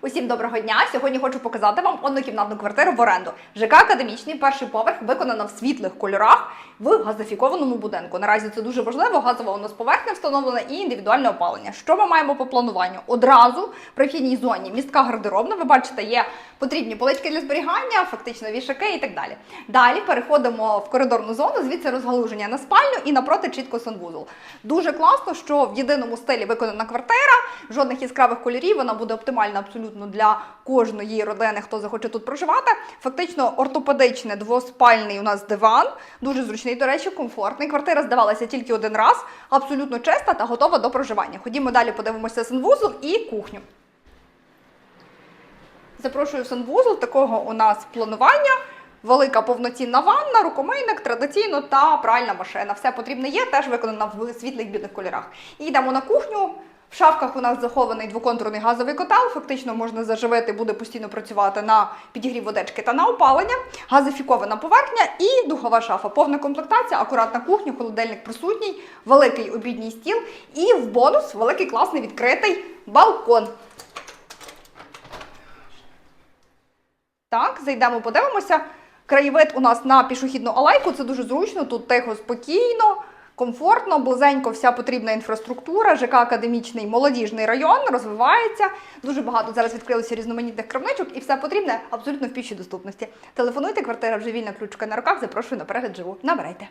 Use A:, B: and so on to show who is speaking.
A: Усім доброго дня! Сьогодні хочу показати вам однокімнатну квартиру в оренду. ЖК Академічний, перший поверх виконана в світлих кольорах в газифікованому будинку. Наразі це дуже важливо. Газова у нас поверхня встановлена і індивідуальне опалення. Що ми маємо по плануванню? Одразу при вхідній зоні містка гардеробна. Ви бачите, є потрібні полички для зберігання, фактично вішаки і так далі. Далі переходимо в коридорну зону, звідси розгалуження на спальню і напроти чітко санвузол. Дуже класно, що в єдиному стилі виконана квартира, жодних яскравих кольорів. Вона буде оптимальна абсолютно для кожної родини, хто захоче тут проживати. Фактично ортопедичний двоспальний у нас диван, дуже зручний, до речі, комфортний. Квартира здавалася тільки один раз, абсолютно чиста та готова до проживання. Ходімо далі, подивимося санвузол і кухню. Запрошую в санвузол. Такого у нас планування. Велика повноцінна ванна, рукомийник, традиційно та пральна машина. Все потрібне є, теж виконана в світлих білих кольорах. І йдемо на кухню. В шафках у нас захований двоконтурний газовий котел. Фактично можна заживити, буде постійно працювати на підігрів водички та на опалення. Газифікована поверхня і духова шафа. Повна комплектація, акуратна кухня, холодильник присутній, великий обідній стіл і в бонус великий класний відкритий балкон. Так, зайдемо, подивимося. Краєвид у нас на пішохідну алейку. Це дуже зручно. Тут тихо, спокійно, комфортно, близенько вся потрібна інфраструктура. ЖК академічний молодіжний район розвивається. Дуже багато зараз відкрилося різноманітних крамничок, і все потрібне абсолютно в пішій доступності. Телефонуйте, квартира вже вільна ключка на руках. Запрошую на перегляд живу. Набирайте.